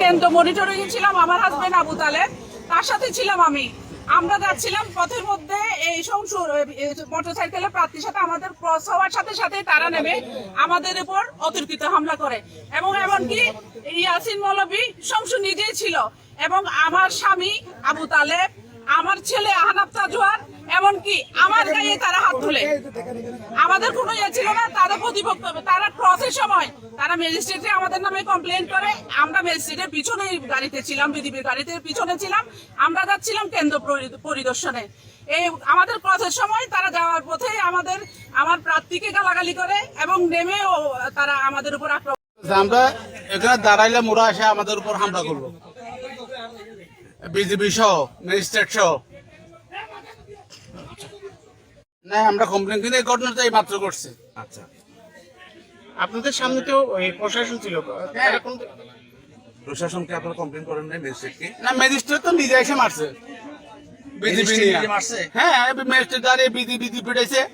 কেন্দ্র মনিটরিং এ ছিলাম আমার হাজবেন্ড আবু তালেব। তার সাথে ছিলাম আমি। আমরা যাচ্ছিলাম পথের মধ্যে এই মোটরসাইকেলের প্রার্থীর সাথে, আমাদের ক্রস হওয়ার সাথে সাথে তারা নেমে আমাদের উপর অতর্কিত হামলা করে। এবং এমনকি ইয়াসিন মৌলবী সংসু নিজেই ছিল। এবং আমার স্বামী আবু তালেব, আমার ছেলে এমনকি আমার গায়ে তারা হাত তুলে আমাদের কোনো ইয়ে ছিল না, তাদের প্রতিপক্ষ তারা ক্রসের সময়, তারা ম্যাজিস্ট্রেটে আমাদের নামে কমপ্লেন করে। আমরা ম্যাজিস্ট্রেটের পিছনে গাড়িতে ছিলাম বিডিপির গাড়িতে পিছনে ছিলাম। আমরা যাচ্ছিলাম কেন্দ্র পরিদর্শনে। এই আমাদের ক্রসের সময়, তারা যাওয়ার পথে আমাদের, আমার প্রার্থীকে গালাগালি করে এবং নেমেও তারা আমাদের উপর আক্রমণ আমরা এখানে দাঁড়াইলে মোরা এসে আমাদের উপর হামলা করল বিজেপি সহ ম্যাজিস্ট্রেট সহ। না আমরা কমপ্লেন কিন্তু এই ঘটনাটা এই মাত্র করছে। আচ্ছা। আপনাদের সামনে তো এই প্রশাসন ছিল। তারা কোন- প্রশাসনকে আপনারা কমপ্লেন করেন নাই? ম্যাজিস্ট্রেটকে না ম্যাজিস্ট্রেট তো নিজে এসে মারছে। বিধি বিধি মারছে? হ্যাঁ ম্যাজিস্ট্রেট দাঁড়িয়ে বিধি বিধি পিটাইছে।